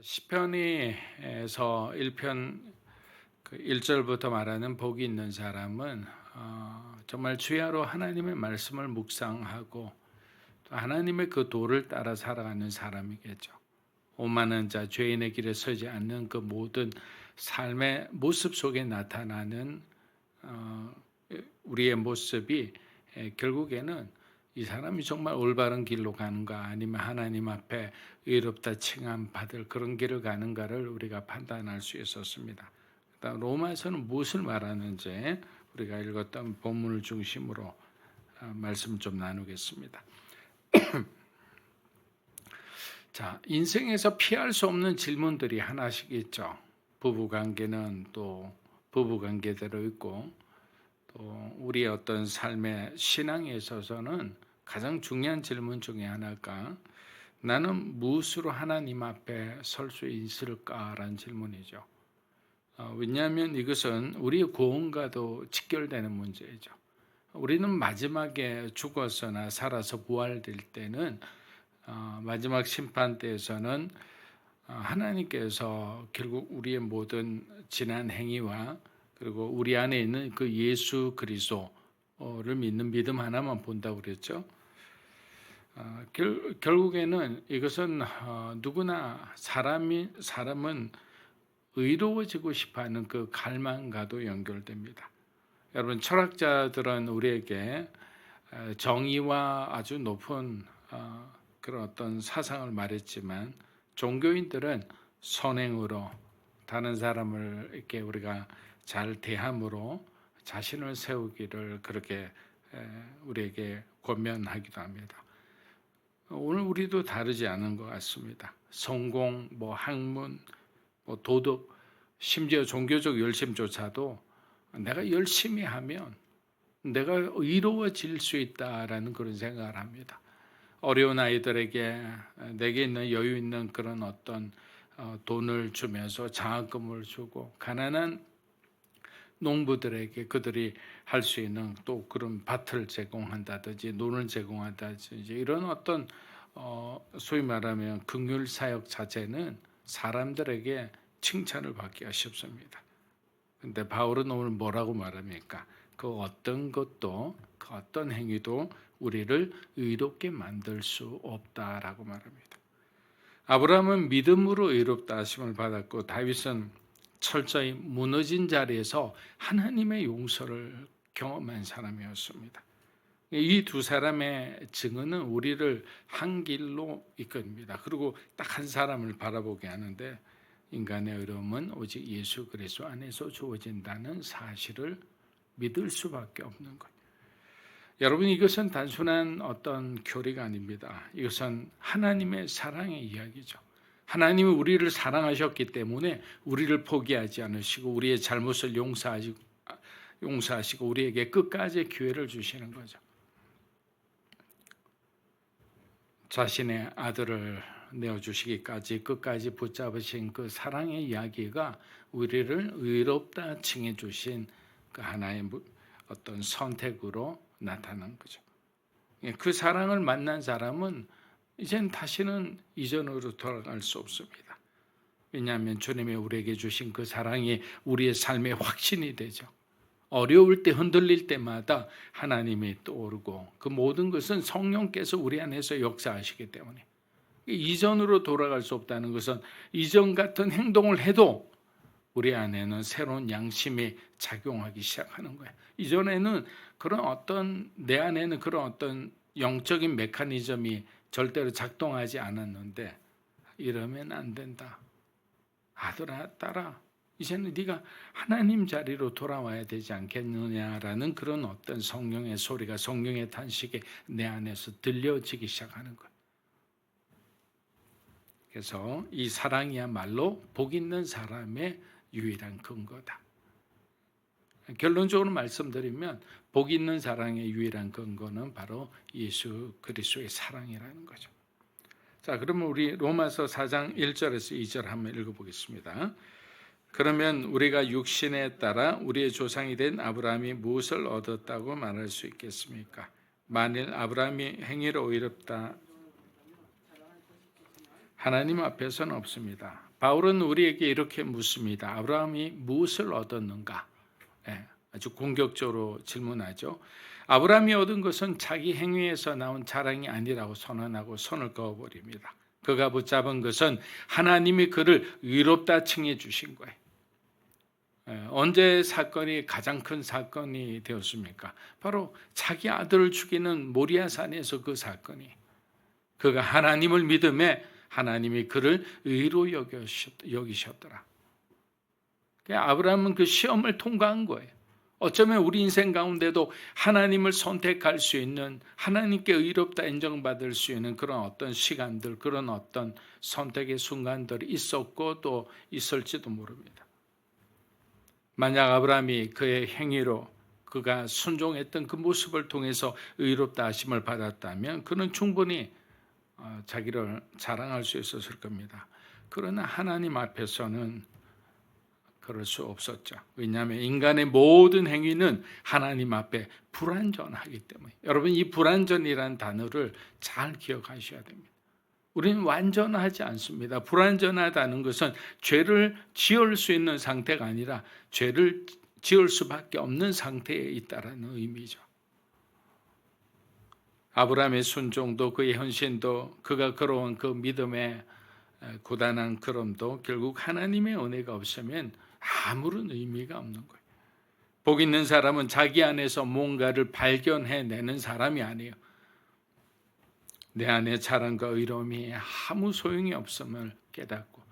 시편이에서 1편 그 1절부터 말하는 복이 있는 사람은 어, 정말 주야로 하나님의 말씀을 묵상하고 또 하나님의 그 도를 따라 살아가는 사람이겠죠. 오만한 자, 죄인의 길에 서지 않는 그 모든 삶의 모습 속에 나타나는 어, 우리의 모습이 에, 결국에는 이 사람이 정말 올바른 길로 가는가 아니면 하나님 앞에 의롭다 칭함 받을 그런 길을 가는가를 우리가 판단할 수 있었습니다. 그다음 로마에서는 무엇을 말하는지 우리가 읽었던 본문을 중심으로 아, 말씀 좀 나누겠습니다. 자, 인생에서 피할 수 없는 질문들이 하나씩 있죠. 부부 관계는 또 부부 관계대로 있고 또 우리의 어떤 삶의 신앙에 있어서는 가장 중요한 질문 중에 하나가 나는 무엇으로 하나님 앞에 설 수 있을까라는 질문이죠. 어, 왜냐하면 이것은 우리의 구원과도 직결되는 문제이죠. 우리는 마지막에 죽어서나 살아서 부활될 때는 어, 마지막 심판 때에서는 어, 하나님께서 결국 우리의 모든 지난 행위와 그리고 우리 안에 있는 그 예수 그리스도를 믿는 믿음 하나만 본다고 그랬죠. 어, 결, 결국에는 이것은 어, 누구나 사람이 사람은 의로워지고 싶어하는 그 갈망과도 연결됩니다. 여러분 철학자들은 우리에게 어, 정의와 아주 높은 어, 그런 어떤 사상을 말했지만 종교인들은 선행으로 다른 사람을 이렇게 우리가 잘 대함으로 자신을 세우기를 그렇게 우리에게 권면하기도 합니다. 오늘 우리도 다르지 않은 것 같습니다. 성공, 뭐 학문, 뭐 도덕, 심지어 종교적 열심조차도 내가 열심히 하면 내가 의로워질 수 있다라는 그런 생각을 합니다. 어려운 아이들에게 내게 있는 여유 있는 그런 어떤 어, 돈을 주면서 장학금을 주고 가난한 농부들에게 그들이 할 수 있는 또 그런 밭을 제공한다든지 논을 제공한다든지 이런 어떤 어 소위 말하면 긍휼 사역 자체는 사람들에게 칭찬을 받기가 쉽습니다. 근데 바울은 오늘 뭐라고 말합니까? 그 어떤 것도 그 어떤 행위도 우리를 의롭게 만들 수 없다라고 말합니다. 아브라함은 믿음으로 의롭다 하심을 받았고 다윗은 철저히 무너진 자리에서 하나님의 용서를 경험한 사람이었습니다. 이 두 사람의 증언은 우리를 한 길로 이끕니다. 그리고 딱 한 사람을 바라보게 하는데 인간의 의로움은 오직 예수 그리스도 안에서 주어진다는 사실을 믿을 수밖에 없는 것. 여러분 이것은 단순한 어떤 교리가 아닙니다. 이것은 하나님의 사랑의 이야기죠. 하나님은 우리를 사랑하셨기 때문에 우리를 포기하지 않으시고 우리의 잘못을 용서하시고, 용서하시고 우리에게 끝까지 기회를 주시는 거죠. 자신의 아들을 내어주시기까지 끝까지 붙잡으신 그 사랑의 이야기가 우리를 의롭다 칭해 주신 그 하나의 어떤 선택으로 나타난 거죠. 그 사랑을 만난 사람은 이젠 다시는 이전으로 돌아갈 수 없습니다. 왜냐하면 주님이 우리에게 주신 그 사랑이 우리의 삶의 확신이 되죠. 어려울 때 흔들릴 때마다 하나님이 떠오르고 그 모든 것은 성령께서 우리 안에서 역사하시기 때문에 이전으로 돌아갈 수 없다는 것은 이전 같은 행동을 해도 우리 안에는 새로운 양심이 작용하기 시작하는 거예요. 이전에는 그런 어떤 내 안에는 그런 어떤 영적인 메커니즘이 절대로 작동하지 않았는데 이러면 안 된다. 아들아 딸아 이제는 네가 하나님 자리로 돌아와야 되지 않겠느냐라는 그런 어떤 성령의 소리가 성령의 탄식이 내 안에서 들려지기 시작하는 것. 그래서 이 사랑이야말로 복 있는 사람의 유일한 근거다. 결론적으로 말씀드리면 복 있는 사랑의 유일한 근거는 바로 예수 그리스도의 사랑이라는 거죠. 자, 그러면 우리 로마서 4장 1절에서 2절 한번 읽어 보겠습니다. 그러면 우리가 육신에 따라 우리의 조상이 된 아브라함이 무엇을 얻었다고 말할 수 있겠습니까? 만일 아브라함이 행위로 의롭다 하나님 앞에서는 없습니다. 바울은 우리에게 이렇게 묻습니다. 아브라함이 무엇을 얻었는가? 예, 아주 공격적으로 질문하죠. 아브라함이 얻은 것은 자기 행위에서 나온 자랑이 아니라고 선언하고 손을 그어버립니다. 그가 붙잡은 것은 하나님이 그를 의롭다 칭해 주신 거예요. 예, 언제 사건이 가장 큰 사건이 되었습니까? 바로 자기 아들을 죽이는 모리아산에서 그 사건이 그가 하나님을 믿음에 하나님이 그를 의로 여기셨더라. 아브라함은 그 시험을 통과한 거예요. 어쩌면 우리 인생 가운데도 하나님을 선택할 수 있는 하나님께 의롭다 인정받을 수 있는 그런 어떤 시간들, 그런 어떤 선택의 순간들이 있었고 또 있을지도 모릅니다. 만약 아브라함이 그의 행위로 그가 순종했던 그 모습을 통해서 의롭다 하심을 받았다면 그는 충분히 어, 자기를 자랑할 수 있었을 겁니다. 그러나 하나님 앞에서는 그럴 수 없었죠. 왜냐하면 인간의 모든 행위는 하나님 앞에 불완전하기 때문에. 여러분 이 불완전이라는 단어를 잘 기억하셔야 됩니다. 우리는 완전하지 않습니다. 불완전하다는 것은 죄를 지을 수 있는 상태가 아니라 죄를 지을 수밖에 없는 상태에 있다라는 의미죠. 아브라함의 순종도 그의 헌신도 그가 걸어온 그 믿음의 고단한 걸음도 결국 하나님의 은혜가 없으면 아무런 의미가 없는 거예요. 복 있는 사람은 자기 안에서 뭔가를 발견해내는 사람이 아니에요. 내 안에 자랑과 의로움이 아무 소용이 없음을 깨닫고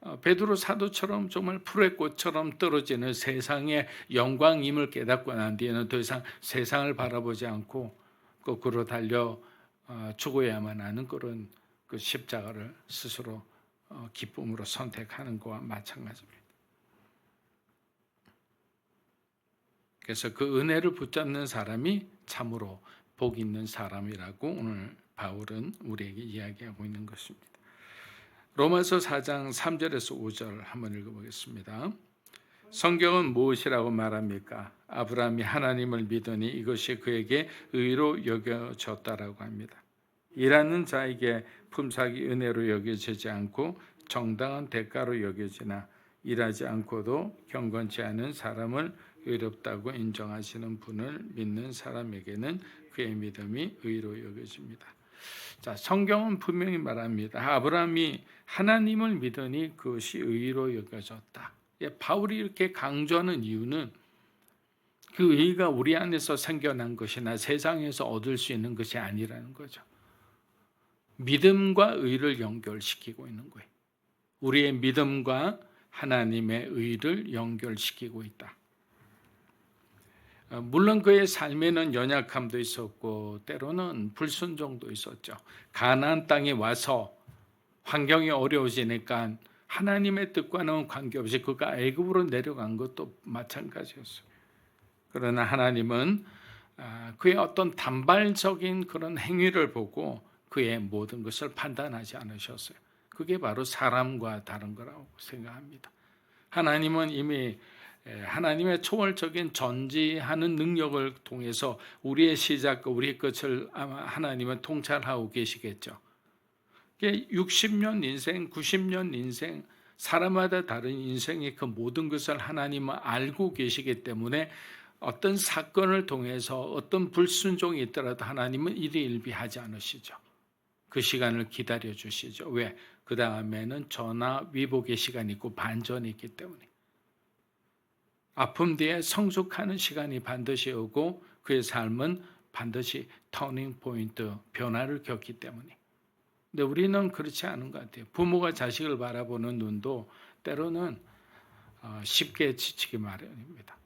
어, 베드로 사도처럼 정말 풀의 꽃처럼 떨어지는 세상의 영광임을 깨닫고 난 뒤에는 더 이상 세상을 바라보지 않고 거꾸로 달려 어, 죽어야만 하는 그런 그 십자가를 스스로 어, 기쁨으로 선택하는 것과 마찬가지입니다. 그래서 그 은혜를 붙잡는 사람이 참으로 복 있는 사람이라고 오늘 바울은 우리에게 이야기하고 있는 것입니다. 로마서 4장 3절에서 5절 한번 읽어보겠습니다. 성경은 무엇이라고 말합니까? 아브라함이 하나님을 믿으니 이것이 그에게 의로 여겨졌다라고 합니다. 일하는 자에게 품삯이 은혜로 여겨지지 않고 정당한 대가로 여겨지나 일하지 않고도 경건치 않은 사람을 의롭다고 인정하시는 분을 믿는 사람에게는 그의 믿음이 의로 여겨집니다. 자, 성경은 분명히 말합니다. 아브라함이 하나님을 믿으니 그것이 의로 여겨졌다. 예, 바울이 이렇게 강조하는 이유는 그 의가 우리 안에서 생겨난 것이나 세상에서 얻을 수 있는 것이 아니라는 거죠. 믿음과 의를 연결시키고 있는 거예요. 우리의 믿음과 하나님의 의를 연결시키고 있다. 어, 물론 그의 삶에는 연약함도 있었고 때로는 불순종도 있었죠. 가나안 땅에 와서 환경이 어려워지니까 하나님의 뜻과는 관계없이 그가 애굽으로 내려간 것도 마찬가지였어요. 그러나 하나님은 아, 그의 어떤 단발적인 그런 행위를 보고 그의 모든 것을 판단하지 않으셨어요. 그게 바로 사람과 다른 거라고 생각합니다. 하나님은 이미 하나님의 초월적인 전지하는 능력을 통해서 우리의 시작과 우리의 끝을 하나님은 통찰하고 계시겠죠. 60년 인생, 90년 인생, 사람마다 다른 인생의 그 모든 것을 하나님은 알고 계시기 때문에 어떤 사건을 통해서 어떤 불순종이 있더라도 하나님은 일희일비하지 않으시죠. 그 시간을 기다려 주시죠. 왜? 그 다음에는 전화 위복의 시간이 있고 반전이 있기 때문에. 아픔 뒤에 성숙하는 시간이 반드시 오고 그의 삶은 반드시 터닝 포인트, 변화를 겪기 때문에. 근데 우리는 그렇지 않은 것 같아요. 부모가 자식을 바라보는 눈도 때로는 어, 쉽게 지치기 마련입니다.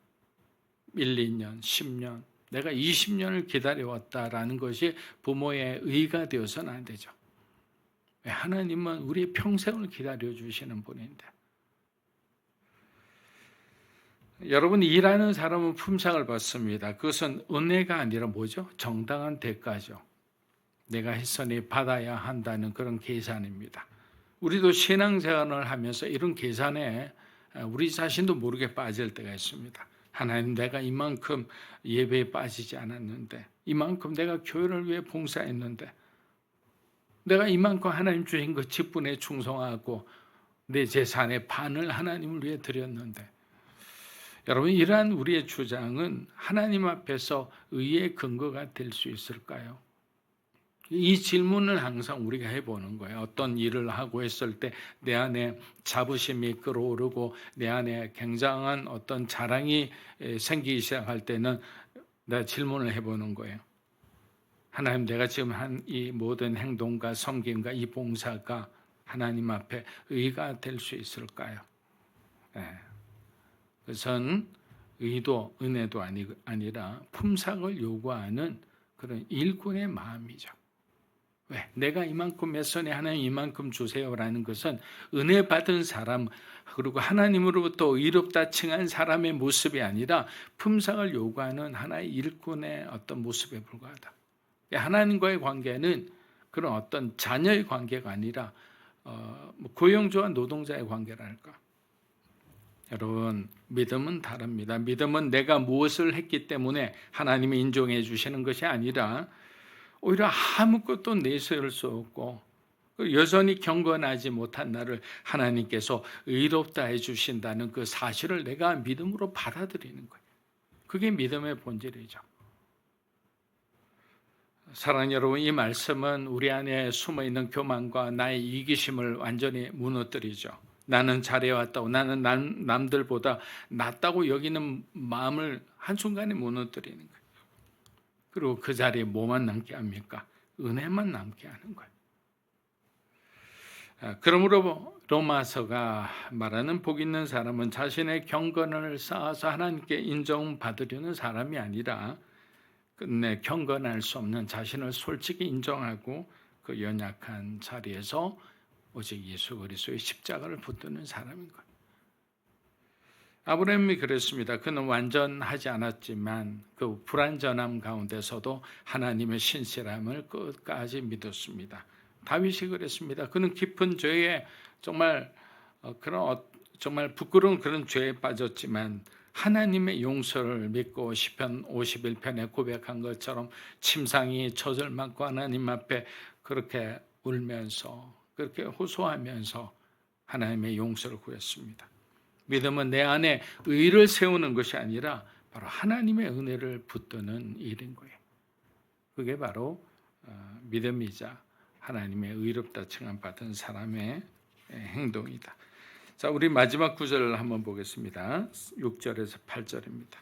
1, 2년, 10년, 내가 20년을 기다려왔다라는 것이 부모의 의가 되어서는 안 되죠. 하나님은 우리의 평생을 기다려 주시는 분인데. 여러분 일하는 사람은 품삯을 받습니다. 그것은 은혜가 아니라 뭐죠? 정당한 대가죠. 내가 했으니 받아야 한다는 그런 계산입니다. 우리도 신앙생활을 하면서 이런 계산에 우리 자신도 모르게 빠질 때가 있습니다. 하나님 내가 이만큼 예배에 빠지지 않았는데 이만큼 내가 교회를 위해 봉사했는데 내가 이만큼 하나님 주신 그 직분에 충성하고 내 재산의 반을 하나님을 위해 드렸는데 여러분 이러한 우리의 주장은 하나님 앞에서 의의 근거가 될 수 있을까요? 이 질문을 항상 우리가 해보는 거예요. 어떤 일을 하고 있을 때 내 안에 자부심이 끌어오르고 내 안에 굉장한 어떤 자랑이 생기기 시작할 때는 내가 질문을 해보는 거예요. 하나님 내가 지금 한 이 모든 행동과 섬김과 이 봉사가 하나님 앞에 의가 될 수 있을까요? 네. 그것은 의도 은혜도 아니, 아니라 품삯을 요구하는 그런 일꾼의 마음이죠. 왜? 내가 이만큼 몇 선에 하나님 이만큼 주세요라는 것은 은혜 받은 사람 그리고 하나님으로부터 의롭다 칭한 사람의 모습이 아니라 품상을 요구하는 하나의 일꾼의 어떤 모습에 불과하다. 하나님과의 관계는 그런 어떤 자녀의 관계가 아니라 어, 뭐 고용주와 노동자의 관계랄까. 여러분 믿음은 다릅니다. 믿음은 내가 무엇을 했기 때문에 하나님이 인정해 주시는 것이 아니라 오히려 아무것도 내세울 수 없고 여전히 경건하지 못한 나를 하나님께서 의롭다 해 주신다는 그 사실을 내가 믿음으로 받아들이는 거예요. 그게 믿음의 본질이죠. 사랑 여러분, 이 말씀은 우리 안에 숨어 있는 교만과 나의 이기심을 완전히 무너뜨리죠. 나는 잘해왔다고, 나는 남, 남들보다 낫다고 여기는 마음을 한순간에 무너뜨리는 거예요. 그리고 그 자리에 뭐만 남게 합니까? 은혜만 남게 하는 거예요. 아, 그러므로 로마서가 말하는 복 있는 사람은 자신의 경건을 쌓아서 하나님께 인정받으려는 사람이 아니라 끝내 경건할 수 없는 자신을 솔직히 인정하고 그 연약한 자리에서 오직 예수 그리스도의 십자가를 붙드는 사람인 거예요. 아브라함이 그랬습니다. 그는 완전하지 않았지만 그 불완전함 가운데서도 하나님의 신실함을 끝까지 믿었습니다. 다윗이 그랬습니다. 그는 깊은 죄에 정말 어, 그런 정말 부끄러운 그런 죄에 빠졌지만 하나님의 용서를 믿고 시편 51편에 고백한 것처럼 침상이 젖을 맞고 하나님 앞에 그렇게 울면서 그렇게 호소하면서 하나님의 용서를 구했습니다. 믿음은 내 안에 의를 세우는 것이 아니라 바로 하나님의 은혜를 붙드는 일인 거예요. 그게 바로 어, 믿음이자 하나님의 의롭다 칭함 받은 사람의 행동이다. 자, 우리 마지막 구절을 한번 보겠습니다. 6절에서 8절입니다.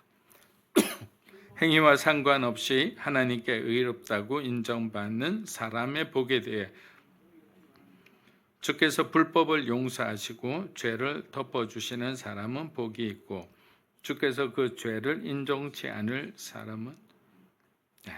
행위와 상관없이 하나님께 의롭다고 인정받는 사람의 복에 대해 주께서 불법을 용서하시고 죄를 덮어주시는 사람은 복이 있고 주께서 그 죄를 인정치 않을 사람은 네.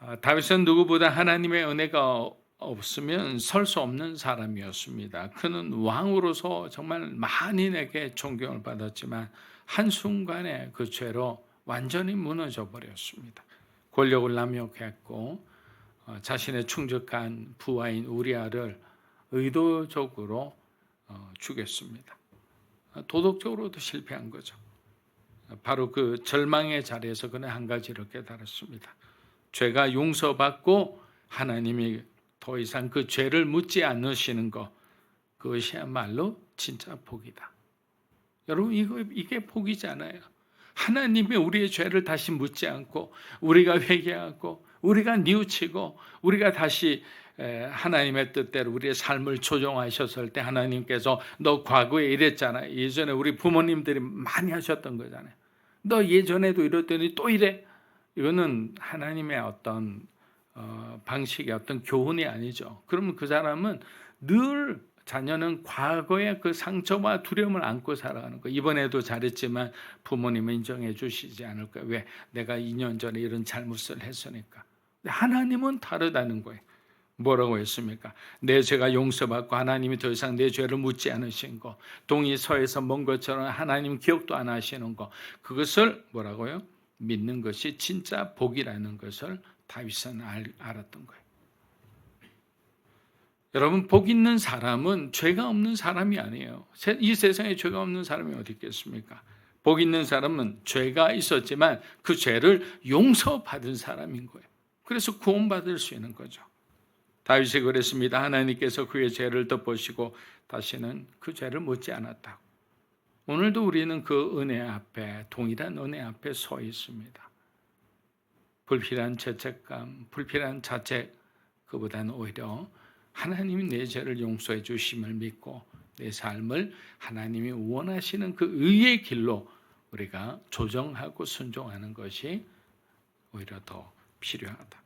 아, 다윗은 누구보다 하나님의 은혜가 없으면 설 수 없는 사람이었습니다. 그는 왕으로서 정말 만인에게 존경을 받았지만 한순간에 그 죄로 완전히 무너져 버렸습니다. 권력을 남용했고 어, 자신의 충직한 부하인 우리아를 의도적으로 어, 죽였습니다. 도덕적으로도 실패한 거죠. 바로 그 절망의 자리에서 그는 한 가지를 깨달았습니다. 죄가 용서받고 하나님이 더 이상 그 죄를 묻지 않으시는 것 그것이야말로 진짜 복이다. 여러분 이거 이게 복이잖아요. 하나님이 우리의 죄를 다시 묻지 않고 우리가 회개하고 우리가 뉘우치고 우리가 다시 하나님의 뜻대로 우리의 삶을 조정하셨을 때 하나님께서 너 과거에 이랬잖아. 예전에 우리 부모님들이 많이 하셨던 거잖아요. 너 예전에도 이랬더니 또 이래. 이거는 하나님의 어떤 어, 방식의 어떤 교훈이 아니죠. 그러면 그 사람은 늘 자녀는 과거의 그 상처와 두려움을 안고 살아가는 거. 이번에도 잘했지만 부모님은 인정해 주시지 않을 거야. 왜? 내가 2년 전에 이런 잘못을 했으니까. 하나님은 다르다는 거예요. 뭐라고 했습니까? 내 죄가 용서받고 하나님이 더 이상 내 죄를 묻지 않으신 거. 동이 서에서 먼 것처럼 하나님 기억도 안 하시는 거. 그것을 뭐라고요? 믿는 것이 진짜 복이라는 것을 다윗은 알, 알았던 거예요. 여러분 복 있는 사람은 죄가 없는 사람이 아니에요. 이 세상에 죄가 없는 사람이 어디 있겠습니까? 복 있는 사람은 죄가 있었지만 그 죄를 용서받은 사람인 거예요. 그래서 구원받을 수 있는 거죠. 다윗이 그랬습니다. 하나님께서 그의 죄를 덮으시고 다시는 그 죄를 묻지 않았다고. 오늘도 우리는 그 은혜 앞에 동일한 은혜 앞에 서 있습니다. 불필요한 죄책감, 불필요한 자책 그보다는 오히려 하나님이 내 죄를 용서해 주심을 믿고 내 삶을 하나님이 원하시는 그 의의 길로 우리가 조정하고 순종하는 것이 오히려 더 필요하다.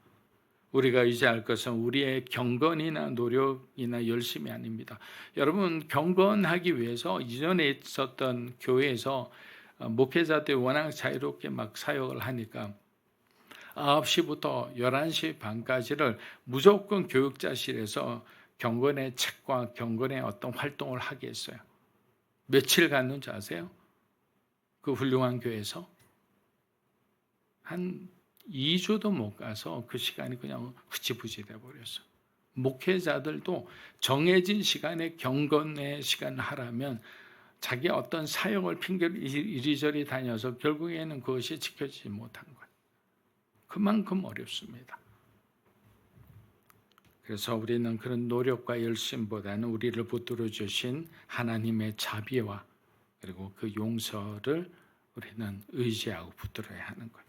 우리가 이제 알 것은 우리의 경건이나 노력이나 열심이 아닙니다. 여러분 경건하기 위해서 이전에 있었던 교회에서 목회자들이 워낙 자유롭게 막 사역을 하니까 9시부터 11시 반까지를 무조건 교육자실에서 경건의 책과 경건의 어떤 활동을 하게 했어요. 며칠 갔는지 아세요? 그 훌륭한 교회에서 한 2주도 못 가서 그 시간이 그냥 흐지부지 돼 버렸어. 목회자들도 정해진 시간에 경건의 시간을 하라면 자기 어떤 사역을 핑계로 이리저리 다녀서 결국에는 그것이 지켜지지 못한 거예요. 그만큼 어렵습니다. 그래서 우리는 그런 노력과 열심보다는 우리를 붙들어 주신 하나님의 자비와 그리고 그 용서를 우리는 의지하고 붙들어야 하는 거예요.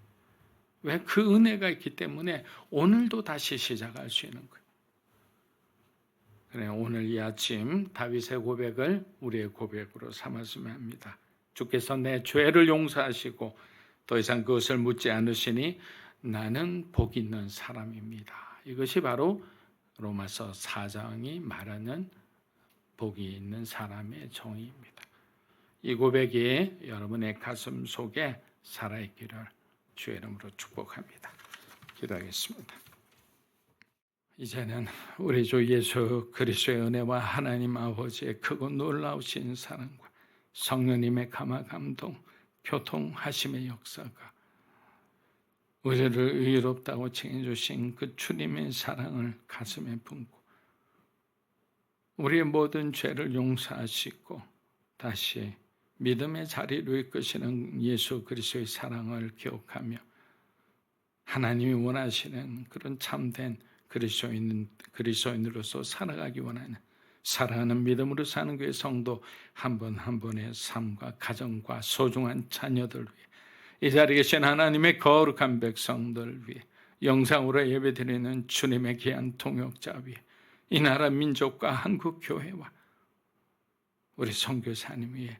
왜? 그 은혜가 있기 때문에 오늘도 다시 시작할 수 있는 거예요. 그래 오늘 이 아침 다윗의 고백을 우리의 고백으로 삼았으면 합니다. 주께서 내 죄를 용서하시고 더 이상 그것을 묻지 않으시니 나는 복 있는 사람입니다. 이것이 바로 로마서 4장이 말하는 복이 있는 사람의 정의입니다. 이 고백이 여러분의 가슴 속에 살아있기를 주의 이름으로 축복합니다. 기도하겠습니다. 이제는 우리 주 예수 그리스도의 은혜와 하나님 아버지의 크고 놀라우신 사랑과 성령님의 감화 감동, 교통하심의 역사가 우리를 의롭다고 칭해 주신 그 주님의 사랑을 가슴에 품고 우리의 모든 죄를 용서하시고 다시 믿음의 자리로 이끄시는 예수 그리스도의 사랑을 기억하며 하나님이 원하시는 그런 참된 그리스도인 그리스도인으로서 살아가기 원하는 사랑하는 믿음으로 사는 그의 성도 한 번 한 번의 삶과 가정과 소중한 자녀들 위해 이 자리에 계신 하나님의 거룩한 백성들 위해 영상으로 예배드리는 주님의 귀한 통역자 위해 이 나라 민족과 한국 교회와 우리 선교사님 위해